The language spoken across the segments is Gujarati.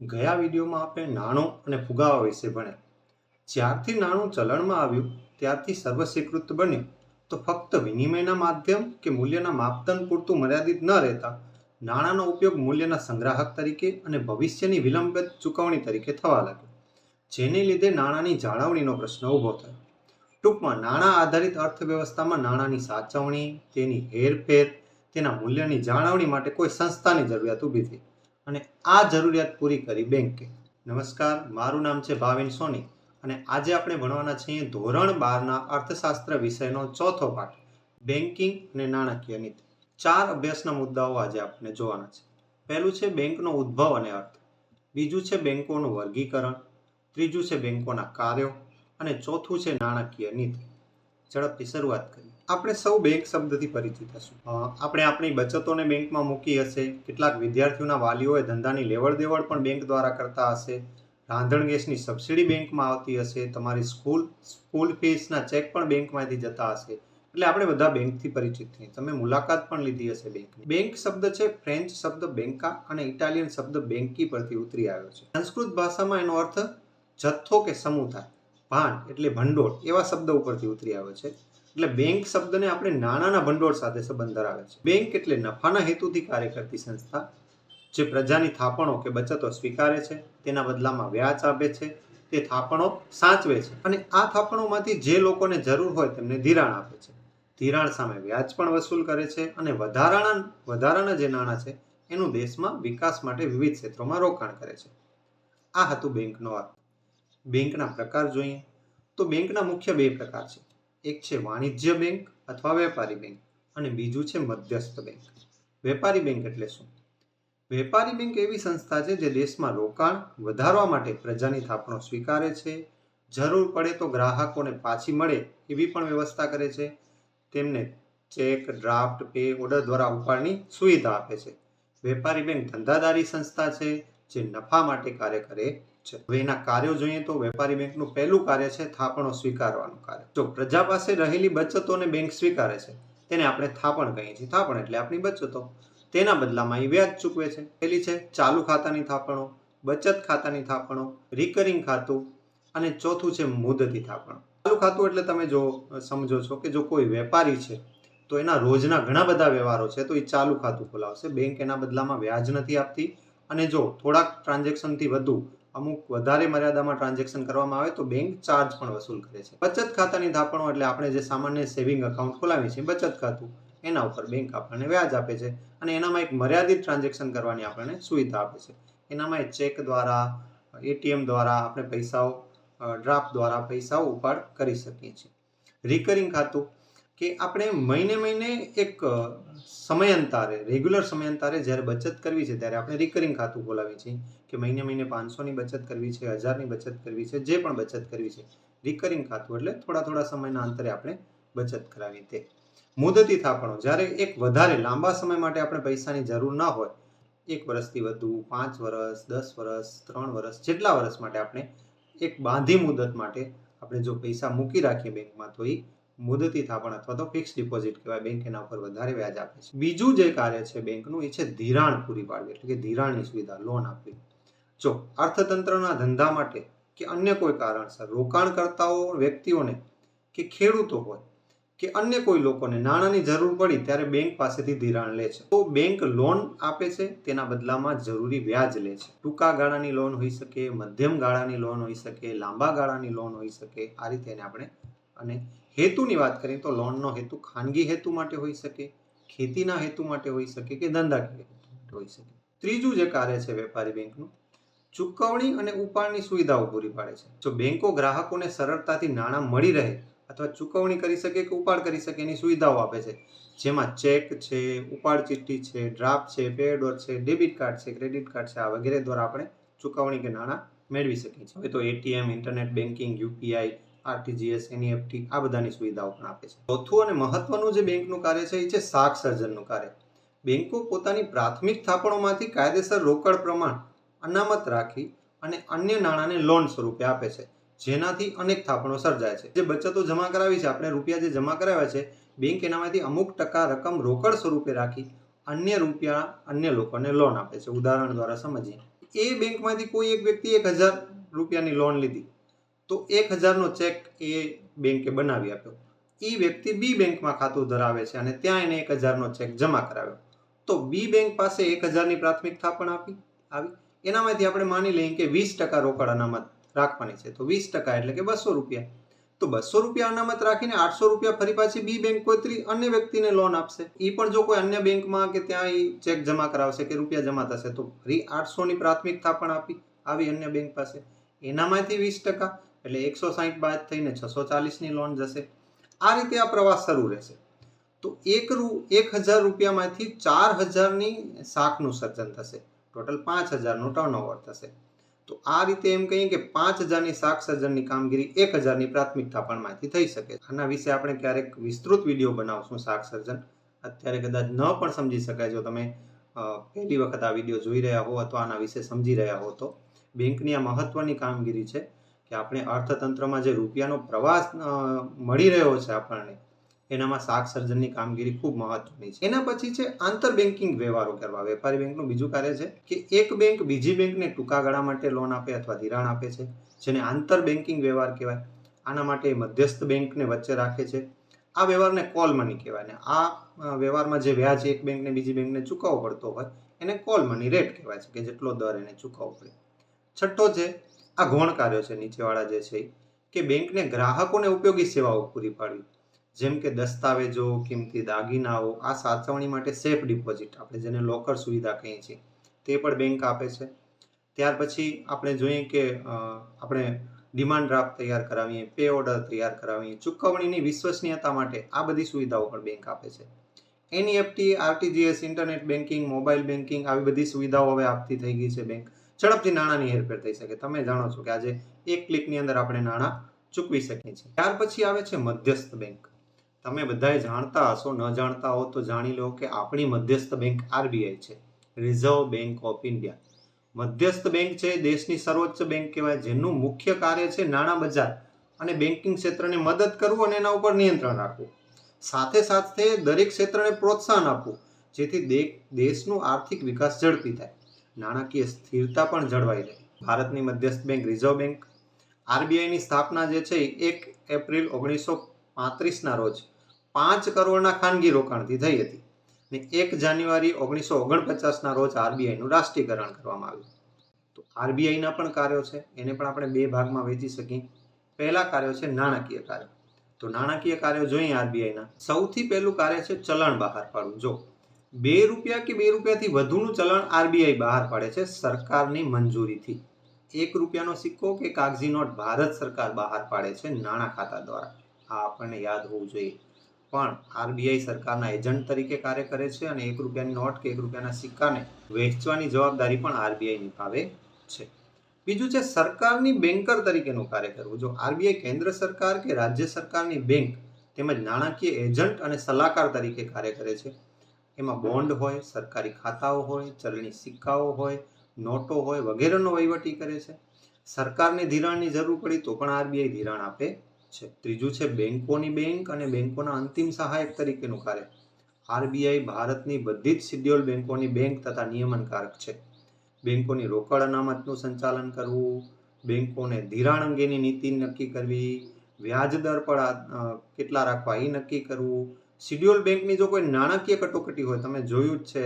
ગયા વિડીયોમાં આપણે નાણું અને ફુગાવા વિશે ભણ્યા. જ્યારથી નાણું ચલણમાં આવ્યું, ત્યારથી સર્વસ્વીકૃત બન્યું. તો ફક્ત વિનિમયના માધ્યમ કે મૂલ્યના માપદંડ પૂરતું મર્યાદિત ન રહેતા, નાણાંનો ઉપયોગ મૂલ્યના સંગ્રાહક તરીકે અને ભવિષ્યની વિલંબિત ચૂકવણી તરીકે થવા લાગ્યો. જેને લીધે નાણાંની જાળવણીનો પ્રશ્ન ઊભો થયો. ટૂંકમાં, નાણાં આધારિત અર્થવ્યવસ્થામાં નાણાંની સાચવણી, તેની હેરફેર, તેના મૂલ્યની જાળવણી માટે કોઈ સંસ્થાની જરૂરિયાત ઊભી થઈ. અને આ જરૂરિયાત પૂરી કરી બેંકે. નમસ્કાર, મારું નામ છે ભાવિન સોની અને આજે આપણે ભણવાના છીએ ધોરણ બારના અર્થશાસ્ત્ર વિષયનો ચોથો પાઠ બેન્કિંગ અને નાણાકીય નીતિ. ચાર અભ્યાસના મુદ્દાઓ આજે આપણે જોવાના છે. પહેલું છે બેંકનો ઉદ્ભવ અને અર્થ. બીજું છે બેંકોનું વર્ગીકરણ. ત્રીજું છે બેંકોના કાર્યો. અને ચોથું છે નાણાકીય નીતિ. ઝડપથી શરૂઆત કરીએ. આપણે સૌ બેંક શબ્દથી પરિચિત હશું. આપણે આપણી બચતોને બેંકમાં મૂકી હશે, કેટલાક વિદ્યાર્થીઓના વાલીઓએ ધંધાની લેવડ દેવડ પણ બેંક દ્વારા કરતા હશે, રાંધણ ગેસની સબસિડી બેંકમાં આવતી હશે, તમારી સ્કૂલ સ્કૂલ ફીસના ચેક પણ બેંકમાંથી જતા હશે. એટલે આપણે બધા બેંકથી પરિચિત છીએ તમે મુલાકાત પણ લીધી હશે બેંકની. બેંક શબ્દ છે, ફ્રેન્ચ શબ્દ બેંકા અને ઇટાલિયન શબ્દ બેંકી પરથી ઉતરી આવ્યો છે. સંસ્કૃત ભાષામાં એનો અર્થ જથ્થો કે સમૂહ થાય. ભાંડ એટલે ભંડોળ એવા શબ્દ ઉપરથી ઉતરી આવ્યો છે. એટલે બેંક શબ્દને આપણે નાણાંના ભંડોળ સાથે સંબંધ ધરાવે છે. બેંક એટલે નફાના હેતુથી કાર્ય કરતી સંસ્થા જે પ્રજાની થાપણો કે બચતો સ્વીકારે છે, તેના બદલામાં વ્યાજ આપે છે, તે થાપણો સાચવે છે અને આ થાપણોમાંથી જે લોકોને જરૂર હોય તેમને ધિરાણ આપે છે. ધિરાણ સામે વ્યાજ પણ વસૂલ કરે છે અને વધારાના વધારાના જે નાણાં છે, એનું દેશમાં વિકાસ માટે વિવિધ ક્ષેત્રોમાં રોકાણ કરે છે. આ હતું બેંકનો અર્થ. બેંકના પ્રકાર જોઈએ તો બેંકના મુખ્ય બે પ્રકાર છે. એક છે વાણિજ્ય બેંક અથવા વેપારી બેંક અને બીજું છે મધ્યસ્થ બેંક. વેપારી બેંક એટલે શું? વેપારી બેંક એવી સંસ્થા છે જે દેશમાં રોકાણ વધારવા માટે પ્રજાની થાપણો સ્વીકારે છે. જરૂર પડે તો ગ્રાહકોને પાછી મળે એવી પણ વ્યવસ્થા કરે છે. તેમને ચેક, ડ્રાફ્ટ, પે ઓર્ડર દ્વારા ઉપાડની સુવિધા આપે છે. વેપારી બેંક ધંધાદારી સંસ્થા છે જે નફા માટે કાર્ય કરે છે. હવે એના કાર્યો જોઈએ તો વેપારી બેંકનું પહેલું કાર્ય છે થાપણો સ્વીકારવાનું કાર્ય. જો પ્રજા પાસે રહેલી બચતોને બેંક સ્વીકારે છે, તેને આપણે થાપણ કહીએ છીએ. થાપણ એટલે આપણી બચતો. તેના બદલામાં એ વ્યાજ ચૂકવે છે. પહેલી છે ચાલુ ખાતાની થાપણો, બચત ખાતાની થાપણો રિકરિંગ ખાતું અને ચોથું છે મુદતી થાપણો. ચાલુ ખાતું એટલે તમે જો સમજો છો કે જો કોઈ વેપારી છે, તો એના રોજના ઘણા બધા વ્યવહારો છે, તો એ ચાલુ ખાતું ખોલાવશે. બેંક એના બદલામાં વ્યાજ નથી આપતી અને જો થોડાક ટ્રાન્ઝેક્શનથી વધુ અમુક વધારે મર્યાદામાં ટ્રાન્ઝેક્શન કરવામાં આવે તો બેંક ચાર્જ પણ વસૂલ કરે છે. બચત ખાતાની થાપણો એટલે આપણે જે સામાન્ય સેવિંગ એકાઉન્ટ ખોલાવીએ છીએ બચત ખાતું, એના ઉપર બેંક આપણને વ્યાજ આપે છે અને એનામાં એક મર્યાદિત ટ્રાન્ઝેક્શન કરવાની આપણને સુવિધા આપે છે. એનામાં ચેક દ્વારા એટીએમ દ્વારા આપણે પૈસાઓ ડ્રાફ્ટ દ્વારા પૈસાઓ ઉપાડ કરી શકીએ છીએ. રિકરિંગ ખાતું કે આપણે મહિને મહિને એક સમયાંતરે રેગ્યુલર સમયાંતરે જ્યારે બચત કરવી છે, ત્યારે આપણે રિકરિંગ ખાતું ખોલાવીએ છીએ કે મહિને મહિને પાંચસોની બચત કરવી છે, હજારની બચત કરવી છે, જે પણ બચત કરવી છે. રિકરિંગ ખાતું એટલે થોડા થોડા સમયના અંતરે આપણે બચત કરાવી તે. મુદતી થાપણો, જ્યારે એક વધારે લાંબા સમય માટે આપણે પૈસાની જરૂર ન હોય, એક વર્ષથી વધુ, પાંચ વર્ષ, દસ વર્ષ, ત્રણ વર્ષ, જેટલા વર્ષ માટે આપણે એક બાંધી મુદત માટે આપણે જો પૈસા મૂકી રાખીએ બેંકમાં તો એ મુદતી થાપણ અથવા તો ફિક્સ ડિપોઝિટ કહેવાય બેંક એના ઉપર વધારે વ્યાજ આપે છે. બીજું જે કાર્ય છે બેંકનું એ છે ધિરાણ પૂરી પાડવી, એટલે કે ધિરાણની સુવિધા લોન આપવી. જો અર્થતંત્રના ધંધા માટે કે અન્ય કોઈ કારણસર રોકાણકર્તાઓ, વ્યક્તિઓને કે ખેડૂતો હોય, કે અન્ય કોઈ લોકોને નાણાંની જરૂર પડી ત્યારે બેંક પાસેથી ધિરાણ લે છે. તો બેંક લોન આપે છે, તેના બદલામાં જરૂરી વ્યાજ લે છે. ટૂંકા ગાળાની લોન હોઈ શકે, મધ્યમ ગાળાની લોન હોઈ શકે, લાંબા ગાળાની લોન હોઈ શકે, આ રીતે આપણે અને હેતુની વાત કરીએ તો લોનનો હેતુ ખાનગી હેતુ માટે હોઈ શકે, ખેતીના હેતુ માટે હોઈ શકે કે ધંધાકીય હેતુ માટે હોઈ શકે. ત્રીજું જે કાર્ય છે વેપારી બેંકનું, ચૂકવણી અને ઉપાડની સુવિધાઓ પૂરી પાડે છે. જો બેંકો ગ્રાહકોને સરળતાથી નાણાં મળી રહે અથવા ચૂકવણી કરી શકે કે ઉપાડ કરી શકે એની સુવિધાઓ આપે છે. જેમાં ચેક છે, ઉપાડ ચિઠ્ઠી છે, ડ્રાફ્ટ છે, પેડ છે, ડેબિટ કાર્ડ છે, ક્રેડિટ કાર્ડ છે, આ વગેરે દ્વારા આપણે ચૂકવણી કે નાણાં મેળવી શકીએ છીએ. હવે તો ATM, internet banking UPI RTGS, NEFT આ બધાની સુવિધાઓ પણ આપે છે. ચોથું અને મહત્વનું જે બેંકનું કાર્ય છે એ છે શાક સર્જનનું કાર્ય. બેંકો પોતાની પ્રાથમિક થાપણોમાંથી કાયદેસર રોકડ પ્રમાણ, અનામત રાખી અને અન્ય નાણાંને લોન સ્વરૂપે આપે છે, જેનાથી અનેક થાપણો સર્જાય છે. જે બચતો જમા કરાવી છે, આપણે રૂપિયા જે જમા કરાવ્યા છે, બેંક એનામાંથી અમુક ટકા રકમ રોકડ સ્વરૂપે રાખી અન્ય રૂપિયા અન્ય લોકોને લોન આપે છે. ઉદાહરણ દ્વારા સમજીએ. એ બેંકમાંથી કોઈ એક વ્યક્તિ એક હજાર રૂપિયાની લોન લીધી. તો એક હજારનો ચેક એ બેંકે બનાવી આપ્યો. એ વ્યક્તિ બી બેંકમાં ખાતું ધરાવે છે અને ત્યાં એને એક હજારનો ચેક જમા કરાવ્યો. તો બી બેંક પાસે એક હજારની પ્રાથમિકતા પણ આપી, આવી. એનામાંથી આપણે માની લઈએ કે વીસ ટકા રોકડ અનામત રાખવાની છે. તો વીસ ટકા એટલે કે બસો રૂપિયા. તો બસો રૂપિયા અનામત રાખીને આઠસો રૂપિયા ફરી પાછી બી બેંક કોઈ ત્રી અન્ય વ્યક્તિને લોન આપશે. એ પણ જો કોઈ અન્ય બેંકમાં કે ત્યાં એ ચેક જમા કરાવશે કે રૂપિયા જમા થશે તો ફરી આઠસોની પ્રાથમિકતા પણ આપી આવી અન્ય બેંક પાસે. એનામાંથી વીસ ટકા. એટલે એકસો સાહીઠ બાદ થઈને છસો ચાલીસની લોન જશે. આ રીતે આ પ્રવાસ શરૂ રહેશે. તો એક રૂ, એક હજાર રૂપિયામાંથી ચાર હજારની શાકનું સર્જન થશે. ટોટલ પાંચ હજારનું ટર્નઓવર થશે. તો આ રીતે એમ કહીએ કે પાંચ હજારની શાક સર્જનની કામગીરી એક હજારની પ્રાથમિકતા પણમાંથી થઈ શકે આના વિશે આપણે ક્યારેક વિસ્તૃત વીડિયો બનાવશું શાક સર્જન. અત્યારે કદાચ ન પણ સમજી શકાય જો તમે પહેલી વખત આ વીડિયો જોઈ રહ્યા હો અથવા આના વિશે સમજી રહ્યા હો તો. બેંકની આ મહત્વની કામગીરી છે. કે આપણે અર્થતંત્રમાં જે રૂપિયાનો પ્રવાસ મળી રહ્યો છે આપણને, એનામાં શાક સર્જનની કામગીરી ખૂબ મહત્વની છે. એના પછી છે આંતર બેન્કિંગ વ્યવહારો કરવા. વેપારી બેંકનું બીજું કાર્ય છે કે એક બેંક બીજી બેંકને ટૂંકા ગાળા માટે લોન આપે અથવા ધિરાણ આપે છે, જેને આંતર બેન્કિંગ વ્યવહાર કહેવાય. આના માટે મધ્યસ્થ બેંકને વચ્ચે રાખે છે. આ વ્યવહારને કોલ મની કહેવાય ને આ વ્યવહારમાં જે વ્યાજ એક બેંકને બીજી બેંકને ચૂકવવો પડતો હોય, એને કોલ મની રેટ કહેવાય છે કે જેટલો દર એને ચૂકવવો પડે. છઠ્ઠો છે, આ ગૌણ કાર્યો છે, નીચેવાળા જે છે કે બેંકને ગ્રાહકોને ઉપયોગી સેવાઓ પૂરી પાડવી. જેમ કે દસ્તાવેજો, કિંમતી દાગીનાઓ, આ સાચવણી માટે સેફ ડિપોઝિટ, આપણે જેને લોકર સુવિધા કહીએ છીએ, તે પણ બેંક આપે છે. ત્યાર પછી આપણે જોઈએ કે આપણે ડિમાન્ડ ડ્રાફ્ટ તૈયાર કરાવીએ, પે ઓર્ડર તૈયાર કરાવીએ, ચૂકવણીની વિશ્વસનીયતા માટે આ બધી સુવિધાઓ પણ બેંક આપે છે. NEFT RTGS internet banking mobile banking આવી બધી સુવિધાઓ હવે આપતી થઈ ગઈ છે બેંક. ઝડપથી નાણાંની હેરફેર થઈ શકે. તમે જાણો છો કે આજે એક ક્લિકની અંદર આપણે નાણાં ચૂકવી શકીએ છીએ. ત્યાર પછી આવે છે મધ્યસ્થ બેંક. તમે બધાએ જાણતા હશો, ન જાણતા હો તો જાણી લો કે આપણી મધ્યસ્થ બેંક આરબીઆઈ છે. રિઝર્વ બેંક ઓફ ઇન્ડિયા મધ્યસ્થ બેંક છે દેશની સર્વોચ્ચ બેંક કહેવાય, જેનું મુખ્ય કાર્ય છે નાણાં બજાર અને બેન્કિંગ ક્ષેત્રને મદદ કરવું અને એના ઉપર નિયંત્રણ રાખવું. સાથે સાથે દરેક ક્ષેત્રને પ્રોત્સાહન આપવું, જેથી દેશનું આર્થિક વિકાસ ઝડપી થાય. નાણાકીય સ્થિરતા પણ જળવાઈ રહે. ભારતની મધ્યસ્થ બેંક રિઝર્વ બેંક, આરબીઆઈની સ્થાપના જે છે એક એપ્રિલ ઓગણીસો પાંત્રીસના રોજ પાંચ કરોડના ખાનગી રોકાણથી થઈ હતી ને એક જાન્યુઆરી ઓગણીસો ઓગણપચાસના રોજ આરબીઆઈનું રાષ્ટ્રીયકરણ કરવામાં આવ્યું. તો આરબીઆઈના પણ કાર્યો છે, એને પણ આપણે બે ભાગમાં વહેંચી શકીએ. પહેલા કાર્યો છે નાણાકીય કાર્યો. તો નાણાકીય કાર્યો જોઈએ આરબીઆઈના. સૌથી પહેલું કાર્ય છે ચલણ બહાર પાડવું. જો બે રૂપિયા કે બે રૂપિયાથી વધુનું ચલણ આરબીઆઈ બહાર પાડે છે સરકારની મંજૂરીથી. એક રૂપિયાનો સિક્કો કે કાગઝી નોટ ભારત સરકાર બહાર પાડે છે નાણાં ખાતા દ્વારા. આ આપણને યાદ હોવું જોઈએ. પણ આરબીઆઈ સરકારના એજન્ટ તરીકે કાર્ય કરે છે અને એક રૂપિયાની નોટ કે એક રૂપિયાના સિક્કાને વહેંચવાની જવાબદારી પણ આરબીઆઈ નિભાવે છે. બીજું છે સરકારની બેન્કર તરીકેનું કાર્ય કરવું. જો આરબીઆઈ કેન્દ્ર સરકાર કે રાજ્ય સરકારની બેંક તેમજ નાણાકીય એજન્ટ અને સલાહકાર તરીકે કાર્ય કરે છે એમાં બોન્ડ હોય, સરકારી ખાતાઓ હોય, ચલણી સિક્કાઓ હોય, નોટો હોય વગેરેનો વહીવટી કરે છે. સરકારને ધિરાણની જરૂર પડી તો પણ આરબીઆઈ ધિરાણ આપે છે. ત્રીજું છે બેંકોની બેંક અને બેંકોના અંતિમ સહાયક તરીકેનું કાર્ય. આરબીઆઈ ભારતની બધી જ શિડ્યુલ બેંકોની બેંક તથા નિયમનકારક છે. બેંકોની રોકડ અનામતનું સંચાલન કરવું, બેંકોને ધિરાણ અંગેની નીતિ નક્કી કરવી વ્યાજ દર પર કેટલા રાખવા એ નક્કી કરવું શિડ્યુલ બેંકની જો કોઈ નાણાકીય કટોકટી હોય, તમે જોયું જ છે,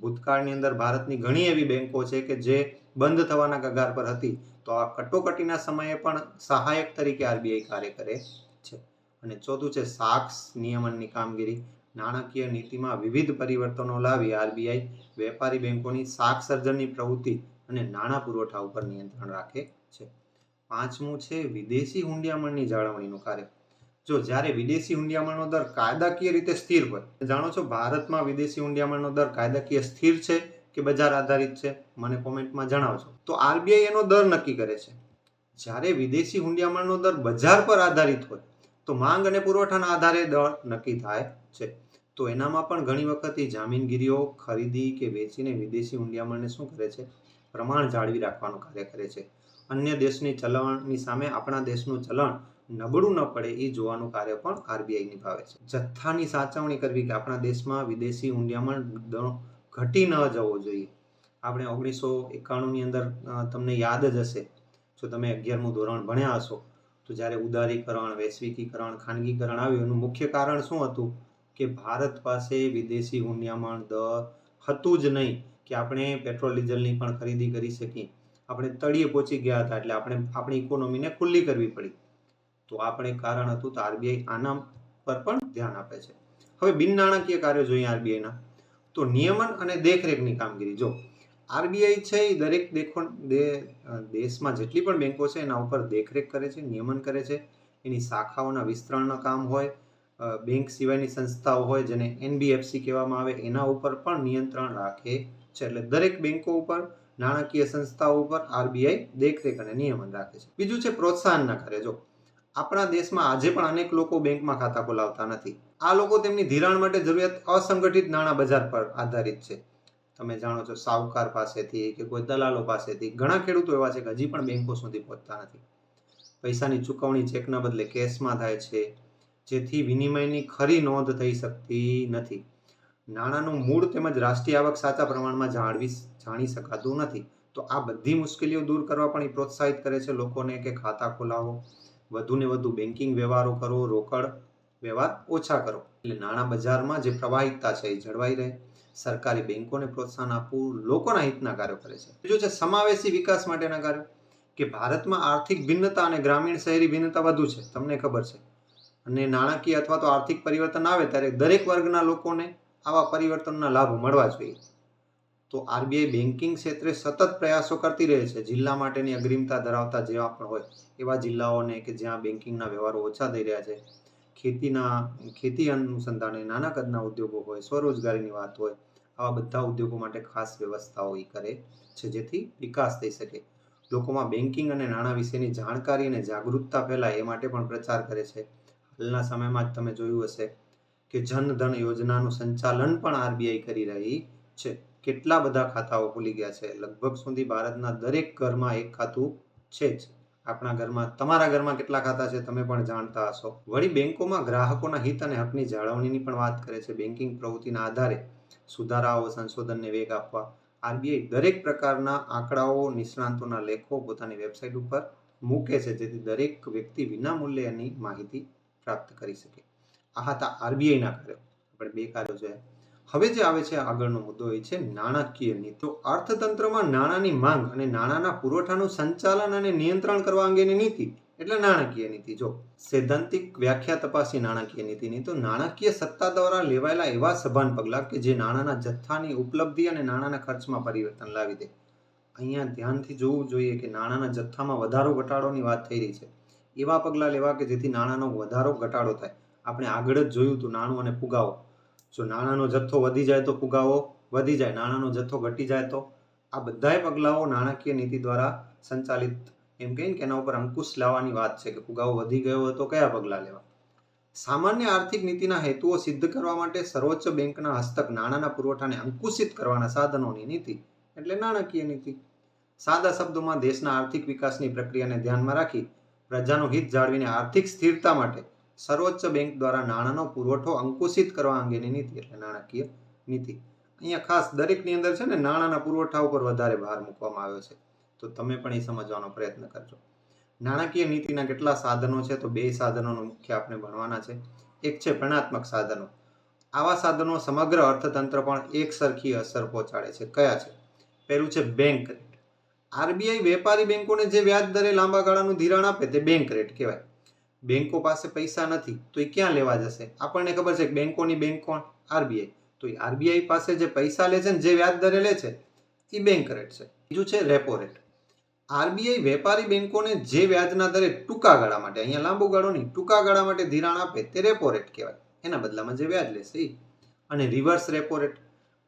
ભૂતકાળની અંદર ભારતની ઘણી એવી બેંકો છે કે જે બંધ થવાના કગાર પર હતી. તો આ કટોકટીના સમયે પણ સહાયક તરીકે આરબીઆઈ કાર્ય કરે છે. અને ચોથું છે સાક્ષ નિયમનની કામગીરી. નાણાકીય નીતિમાં વિવિધ પરિવર્તનો લાવી આરબીઆઈ વેપારી બેંકોની શાક સર્જનની પ્રવૃત્તિ અને નાણાં પુરવઠા ઉપર નિયંત્રણ રાખે છે. પાંચમું છે વિદેશી હુંડિયામણની જાળવણીનું કાર્ય. જો જ્યારે વિદેશી હુંડિયામણનો દર કાયદાકીય રીતે સ્થિર હોય જાણો છો ભારતમાં વિદેશી હુંડિયામણનો દર કાયદાકીય સ્થિર છે કે બજાર આધારિત છે? મને કોમેન્ટમાં જણાવજો તો આરબીઆઈ એનો દર નક્કી કરે છે. જ્યારે વિદેશી હુંડિયામણનો દર બજાર પર આધારિત હોય, તો માંગ અને પુરવઠાના આધારે દર નક્કી થાય છે. તો એનામાં પણ ઘણી વખત જામીનગીરીઓ ખરીદી કે વેચીને વિદેશી હુંડિયામણને શું કરે છે? પ્રમાણ જાળવી રાખવાનું કાર્ય કરે છે. અન્ય દેશની ચલણની સામે આપણા દેશનું ચલણ નબળું ન પડે એ જોવાનું કાર્ય પણ આરબીઆઈ નિભાવે છે. જથ્થાની સાચવણી કરવી કે આપણા દેશમાં વિદેશી હુંડિયામણ દ- ઘટી ન જવો જોઈએ. આપણે ઓગણીસો એકાણુંની અંદર તમને યાદ જ હશે. જો તમે અગિયારમું ધોરણ ભણ્યા હશો, તો જ્યારે ઉદારીકરણ, વૈશ્વિકીકરણ, ખાનગીકરણ આવ્યું, એનું મુખ્ય કારણ શું હતું? કે ભારત પાસે વિદેશી હુંડિયામણ દર હતું જ નહીં કે આપણે પેટ્રોલ, ડીઝલની પણ ખરીદી કરી શકીએ. આપણે તળિયે પહોંચી ગયા હતા એટલે આપણે આપણી ઇકોનોમીને ખુલ્લી કરવી પડી. તો આપણે કારણ હતું તો આરબીઆઈ આના પર પણ ધ્યાન આપે છે. હવે બિન નાણાકીય કાર્યો જોઈએ આરબીઆઈના. તો નિયમન અને દેખરેખની કામગીરી. જો, આરબીઆઈ છે એ દરેક દેશમાં જેટલી પણ બેંકો છે એના ઉપર દેખરેખ કરે છે, નિયમન કરે છે. એની શાખાઓના વિસ્તરણના કામ હોય બેંક સિવાયની સંસ્થાઓ હોય જેને એનબીએફસી કહેવામાં આવે, એના ઉપર પણ નિયંત્રણ રાખે છે. એટલે દરેક બેંકો ઉપર, નાણાકીય સંસ્થાઓ ઉપર આરબીઆઈ દેખરેખ અને નિયમન રાખે છે. બીજું છે પ્રોત્સાહનના કાર્ય. જો આપણા દેશમાં આજે પણ અનેક લોકો બેંકમાં ખાતા ખોલાવતા નથી. આ લોકો તેમની ધિરાણ માટે જરૂરિયાત અસંગઠિત નાણાં બજાર પર આધારિત છે. તમે જાણો છો સાહુકાર પાસેથી કે કોઈ દલાલો પાસેથી ઘણા ખેડૂતો એવા છે કે હજી પણ બેંકો સુધી પહોંચતા નથી. પૈસાની ચૂકવણી ચેકના બદલે કેશમાં થાય છે, જેથી વિનિમયની ખરી નોંધ થઈ શકતી નથી. નાણાંનું મૂળ તેમજ રાષ્ટ્રીય આવક સાચા પ્રમાણમાં જાળવી જાણી શકાતું નથી. તો આ બધી મુશ્કેલીઓ દૂર કરવા પણ એ પ્રોત્સાહિત કરે છે લોકોને કે ખાતા ખોલાવો. વધુને વધુ બેન્કિંગ વ્યવહારો કરો, રોકડ વ્યવહાર ઓછા કરો. એટલે નાણાં બજારમાં જે પ્રવાહિતતા છે એ જળવાઈ રહે. સરકારી બેન્કોને પ્રોત્સાહન આપવું લોકોના હિતના કાર્યો કરે છે. બીજું છે સમાવેશી વિકાસ માટેના કાર્યો. કે ભારતમાં આર્થિક ભિન્નતા અને ગ્રામીણ શહેરી ભિન્નતા વધુ છે. તમને ખબર છે. અને નાણાકીય અથવા તો આર્થિક પરિવર્તન આવે ત્યારે દરેક વર્ગના લોકોને આવા પરિવર્તનના લાભ મળવા જોઈએ. તો આરબીઆઈ બેન્કિંગ ક્ષેત્રે સતત પ્રયાસો કરતી રહે છે. જિલ્લા માટેની અગ્રિમતા ધરાવતા જેવા પણ હોય એવા જિલ્લાઓને કે જ્યાં બેન્કિંગના વ્યવહારો ઓછા થઈ રહ્યા છે, ખેતીના, ખેતી અનુસંધાને નાના કદના ઉદ્યોગો હોય, સ્વરોજગારીની વાત હોય, આવા બધા ઉદ્યોગો માટે ખાસ વ્યવસ્થાઓ એ કરે છે જેથી વિકાસ થઈ શકે. લોકોમાં બેન્કિંગ અને નાણાં વિશેની જાણકારી અને જાગૃતતા ફેલાય એ માટે પણ પ્રચાર કરે છે. હાલના સમયમાં જ તમે જોયું હશે કે જનધન યોજનાનું સંચાલન પણ આરબીઆઈ કરી રહી છે. કેટલા બધા ખાતાઓ ખુલી ગયા છે? લગભગ સુધી ભારતના દરેક ઘરમાં એક ખાતું છે જ. આપણા ઘરમાં, તમારા ઘરમાં કેટલા ખાતા છે તમે પણ જાણતા હશો. વળી બેંકોમાં ગ્રાહકોના હિત અને હકની જાળવણીની પણ વાત કરે છે બેન્કિંગ પ્રવૃત્તિના આધારે. સુધારાઓ, સંશોધનને વેગ આપવા. આરબીઆઈ દરેક પ્રકારના આંકડાઓ, નિષ્ણાંતોના લેખો પોતાની વેબસાઇટ ઉપર મૂકે છે જેથી દરેક વ્યક્તિ વિના મૂલ્યે માહિતી પ્રાપ્ત કરી શકે. આ હતા આરબીઆઈના કાર્યો. આપણે બે કાર્યો જોયા. હવે જે આવે છે આગળનો મુદ્દો એ છે નાણાકીય નીતિ. તો અર્થતંત્રમાં નાણાંની માંગ અને નાણાંના પુરવઠાનું સંચાલન અને નિયંત્રણ કરવા અંગેની નીતિ, એટલે નાણાકીય નીતિ. જો સૈદ્ધાંતિક વ્યાખ્યા તપાસી નાણાકીય નીતિની, તો નાણાકીય સત્તા દ્વારા લેવાયેલા એવા સભાન પગલાં કે જે નાણાંના જથ્થાની ઉપલબ્ધિ અને નાણાંના ખર્ચમાં પરિવર્તન લાવી દે. અહીંયા ધ્યાનથી જોવું જોઈએ કે નાણાંના જથ્થામાં વધારો, ઘટાડોની વાત થઈ રહી છે. એવા પગલાં લેવા કે જેથી નાણાંનો વધારો, ઘટાડો થાય. આપણે આગળ જ જોયું હતું નાણું અને ફુગાવો. જો નાણાંનો જથ્થો વધી જાય તો ફુગાવો વધી જાય, નાણાંનો જથ્થો ઘટી જાય તો? આ બધાય પગલાઓ નાણાકીય નીતિ દ્વારા સંચાલિત, એમ કહીને કે એના ઉપર અંકુશ લાવવાની વાત છે કે ફુગાવો વધી ગયો હોય તો કયા પગલાં લેવા? સામાન્ય આર્થિક નીતિના હેતુઓ સિદ્ધ કરવા માટે સર્વોચ્ચ બેંકના હસ્તક નાણાંના પુરવઠાને અંકુશિત કરવાના સાધનોની નીતિ, એટલે નાણાકીય નીતિ. સાદા શબ્દોમાં દેશના આર્થિક વિકાસની પ્રક્રિયાને ધ્યાનમાં રાખી પ્રજાનું હિત જાળવીને આર્થિક સ્થિરતા માટે સર્વોચ્ચ બેંક દ્વારા નાણાંનો પુરવઠો અંકુશિત કરવા અંગેની નીતિ એટલે નાણાકીય નીતિ. અહીંયા ખાસ દરેકની અંદર છે ને નાણાંના પુરવઠા ઉપર વધારે ભાર મૂકવામાં આવ્યો છે. તો તમે પણ એ સમજવાનો પ્રયત્ન કરજો. નાણાકીય નીતિના કેટલા સાધનો છે તો બે સાધનોનો મુખ્ય આપણે ભણવાના છે. એક છે પ્રણાત્મક સાધનો. આવા સાધનો સમગ્ર અર્થતંત્ર પણ એક સરખી અસર પહોંચાડે છે. કયા છે? પહેલું છે બેંક રેટ. આરબીઆઈ વેપારી બેંકોને જે વ્યાજ દરે લાંબા ગાળાનું ધિરાણ આપે તે બેંક રેટ કહેવાય. બેંકો પાસે પૈસા નથી, તો એ ક્યાં લેવા જશે? આપણને ખબર છે કે બેંકોની બેંક કોણ? આરબીઆઈ. તો એ આરબીઆઈ પાસે જે પૈસા લે છે ને જે વ્યાજ દરે લે છે, એ બેંક રેટ છે. બીજું છે રેપો રેટ. આરબીઆઈ વેપારી બેંકોને જે વ્યાજના દરે ટૂંકા ગાળા માટે, અહીંયા લાંબુ ગાળો નહીં, ટૂંકા ગાળા માટે ધિરાણ આપે તે રેપો રેટ કહેવાય. એના બદલામાં જે વ્યાજ લેશે એ અને રિવર્સ રેપો રેટ.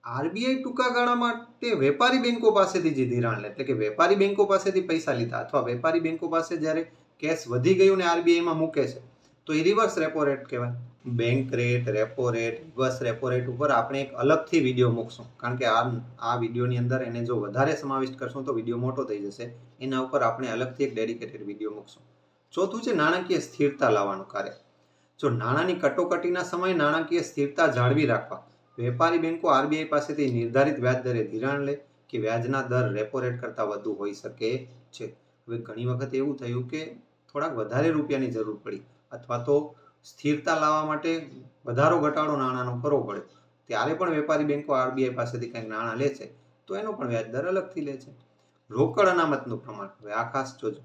આરબીઆઈ ટૂંકા ગાળા માટે વેપારી બેંકો પાસેથી જે ધિરાણ લે, એટલે કે વેપારી બેંકો પાસેથી પૈસા લીધા, અથવા વેપારી બેંકો પાસે જ્યારે કેશ વધી ગયું ને આરબીઆઈમાં મૂકે છે, તો એ રિવર્સ રેપો રેટ કહેવાય. Bank rate repo rate reverse repo rate ઉપર આપણે એક અલગથી વીડિયો મૂકશું. કારણ કે આ આ વિડીયોની અંદર એને જો વધારે સમાવિષ્ટ કરશું તો વીડિયો મોટો થઈ જશે. એના ઉપર આપણે અલગથી એક ડેડિકેટેડ વીડિયો મૂકશું. ચોથું છે નાણાકીય સ્થિરતા લાવવાનું કાર્ય. જો નાણાંની કટોકટીના સમયે નાણાકીય સ્થિરતા જાળવી રાખવા, વેપારી બેંકો આરબીઆઈ પાસેથી નિર્ધારિત વ્યાજ દરે ધિરાણ લે કે વ્યાજના દર રેપો રેટ કરતાં વધુ હોઈ શકે છે. હવે ઘણી વખત એવું થયું કે થોડાક વધારે રૂપિયાની જરૂર પડી. અથવા તો સ્થિરતા લાવવા માટે વધારો ઘટાડો નાણાંનો કરવો પડે. ત્યારે પણ વેપારી બેન્કો આરબીઆઈ પાસેથી કંઈક નાણાં લે છે, તો એનો પણ વ્યાજ દર અલગથી લે છે. રોકડ અનામતનું પ્રમાણ. હવે આ ખાસ જોજો.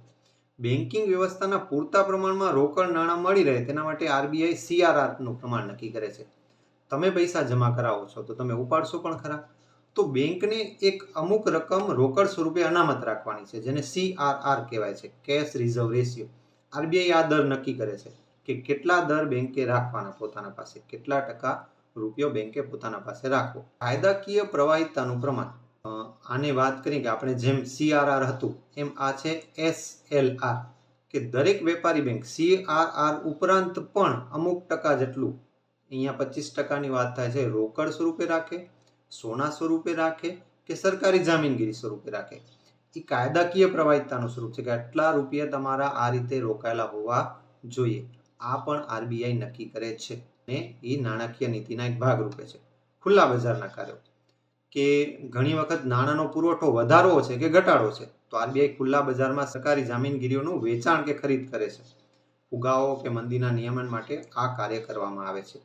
બેન્કિંગ વ્યવસ્થાના પૂરતા પ્રમાણમાં રોકડ નાણાં મળી રહે તેના માટે આરબીઆઈ સીઆરઆરનું પ્રમાણ નક્કી કરે છે. તમે પૈસા જમા કરાવો છો, તો તમે ઉપાડશો પણ ખરા. તો બેંકને એક અમુક રકમ રોકડ સ્વરૂપે અનામત રાખવાની છે, જેને સીઆરઆર કહેવાય છે, કેશ રિઝર્વ રેશિયો. આરબીઆઈ આ દર નક્કી કરે છે કે કેટલા દર બેંકે રાખવાના પોતાના પાસે? કેટલા ટકા રૂપિયો બેંકે પોતાના પાસે રાખવો? કાયદાકીય પ્રવાહિતાનું પ્રમાણ આને વાત કરીએ કે આપણે જેમ સીઆરઆર હતું, એમ આ છે એસએલઆર. કે દરેક વેપારી બેંક, સીઆરઆર ઉપરાંત પણ અમુક ટકા જેટલું, અહીંયા પચીસ ટકાની વાત થાય છે, રોકડ સ્વરૂપે રાખે, સોના સ્વરૂપે રાખે કે સરકારી જામીનગીરી સ્વરૂપે રાખે. એ કાયદાકીય પ્રવાહિતાનું સ્વરૂપ છે કે આટલા રૂપિયા તમારા આ રીતે રોકાયેલા હોવા જોઈએ. આ પણ આરબીઆઈ નક્કી કરે છે અને એ નાણાકીય નીતિના એક ભાગરૂપે છે. ખુલ્લા બજારના કાર્યો. કે ઘણી વખત નાણાંનો પુરવઠો વધારો છે કે ઘટાડો છે, તો આરબીઆઈ ખુલ્લા બજારમાં સરકારી જામીનગીરીઓનું વેચાણ કે ખરીદ કરે છે. ફુગાવો કે મંદીના નિયમન માટે આ કાર્ય કરવામાં આવે છે.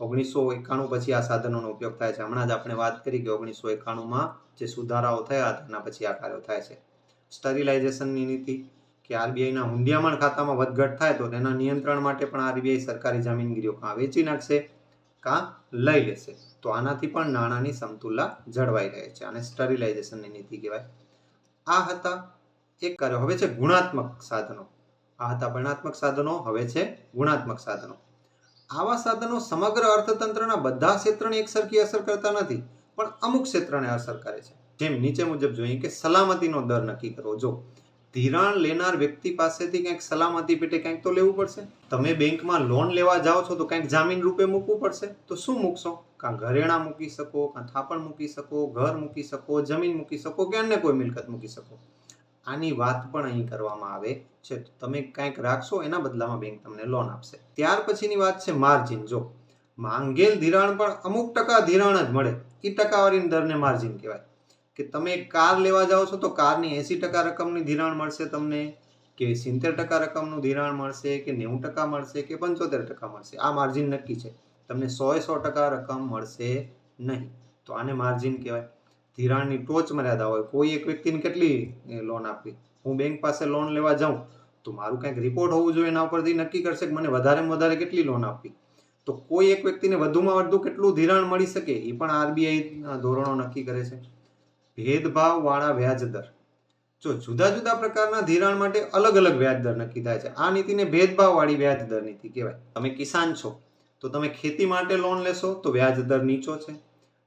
ઓગણીસો એકાણું પછી આ સાધનોનો ઉપયોગ થાય છે. હમણાં જ આપણે વાત કરી કે ઓગણીસો એકાણુંમાં જે સુધારાઓ થયા હતા, એના પછી આ કાર્યો થાય છે. સ્ટરીલાઇઝેશનની નીતિ કે આરબીઆઈના હુંડિયામણ ખાતામાં વધઘટ થાય તો તેના નિયંત્રણ માટે પણ આરબીઆઈ સરકારી જામીનગીરીઓ કાં વેચી નાખશે, કાં લઈ લેશે. તો આનાથી પણ નાણાંની સમતુલા જળવાઈ રહે છે. અને સ્ટરીલાઇઝેશનની નીતિ કહેવાય. આ હતા એક કાર્યો. હવે છે ગુણાત્મક સાધનો. આ હતા પરિણાત્મક સાધનો, હવે છે ગુણાત્મક સાધનો. આવા સાધનો સમગ્ર અર્થતંત્રના બધા ક્ષેત્રને એકસરખી અસર કરતા નથી. પણ અમુક ક્ષેત્રને અસર કરે છે. જેમ નીચે મુજબ જોઈએ કે સલામતીનો દર નક્કી કરો જો ધિરાણ લેનાર વ્યક્તિ પાસેથી કંઈક સલામતી પેટે કંઈક તો લેવું પડશે. તમે બેંકમાં લોન લેવા જાઓ છો તો કંઈક જામીન રૂપે મૂકવું પડશે. તો શું મૂકશો? કાં ઘરેણાં મૂકી શકો, કાં થાપણ મૂકી શકો, ઘર મૂકી શકો, જમીન મૂકી શકો કે અન્ય કોઈ મિલકત મૂકી શકો? આની વાત પણ અહીં કરવામાં આવે છે. તો તમે કંઈક રાખશો એના બદલામાં બેંક તમને લોન આપશે. ત્યાર પછીની વાત છે માર્જિન. જો માંગેલ ધિરાણ પણ અમુક ટકા ધિરાણ જ મળે. એ ટકાવારી દરને માર્જિન કહેવાય. કે તમે કાર લેવા જાઓ છો તો કારની એંસી ટકા રકમની ધિરાણ મળશે તમને, કે સિત્તેર ટકા રકમનું ધિરાણ મળશે, કે નેવું ટકા મળશે, કે પંચોતેર ટકા મળશે. આ માર્જિન નક્કી છે. તમને સો સો ટકા રકમ મળશે નહીં. તો આને માર્જિન કહેવાય. ધિરાણની ટોચ મર્યાદા હોય. કોઈ એક વ્યક્તિને કેટલી લોન આપવી? હું બેંક પાસે લોન લેવા જાઉં તો મારું કંઈક રિપોર્ટ હોવું જોઈએ એના ઉપરથી નક્કી કરશે કે મને વધારેમાં વધારે કેટલી લોન આપવી? તો કોઈ એક વ્યક્તિને વધુમાં વધુ કેટલું ધિરાણ મળી શકે એ પણ આરબીઆઈ ધોરણો નક્કી કરે છે. ભેદભાવ વાળા વ્યાજ દર. જો જુદા જુદા પ્રકારના ધિરાણ માટે અલગ અલગ વ્યાજ દર નક્કી થાય છે. આ નીતિને ભેદભાવ વાળી વ્યાજ દર નીતિ કહેવાય. તમે કિસાન છો, તો તમે ખેતી માટે લોન લેશો તો વ્યાજ દર નીચો છે.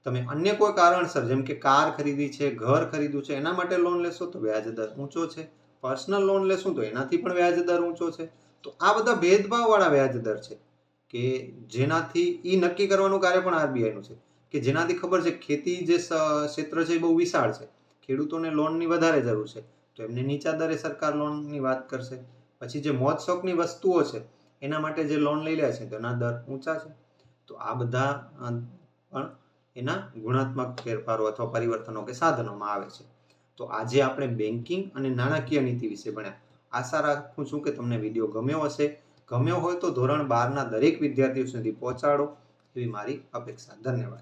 તમે અન્ય કોઈ કારણસર, જેમ કે કાર ખરીદી છે, ઘર ખરીદ્યું છે, એના માટે લોન લેશો તો વ્યાજ દર ઊંચો છે. પર્સનલ લોન લેશું તો એનાથી પણ વ્યાજ દર ઊંચો છે. તો આ બધા ભેદભાવવાળા વ્યાજ દર છે. કે જેનાથી એ નક્કી કરવાનું કાર્ય પણ આરબીઆઈનું છે. કે જેનાથી ખબર છે, ખેતી જે ક્ષેત્ર છે એ બહુ વિશાળ છે. ખેડૂતોને લોનની વધારે જરૂર છે. તો એમને નીચા દરે સરકાર લોનની વાત કરશે. પછી જે મોજ શોખની વસ્તુઓ છે, એના માટે જે લોન લઈ રહ્યા છે, તો એના દર ઊંચા છે. તો આ બધા પણ એના ગુણાત્મક ફેરફારો અથવા પરિવર્તનો કે સાધનોમાં આવે છે. તો આજે આપણે બેન્કિંગ અને નાણાકીય નીતિ વિશે ભણ્યા. આશા રાખું છું કે તમને વીડિયો ગમ્યો હશે. ગમ્યો હોય તો ધોરણ બારના દરેક વિદ્યાર્થીઓ સુધી પહોંચાડો એવી મારી અપેક્ષા. ધન્યવાદ.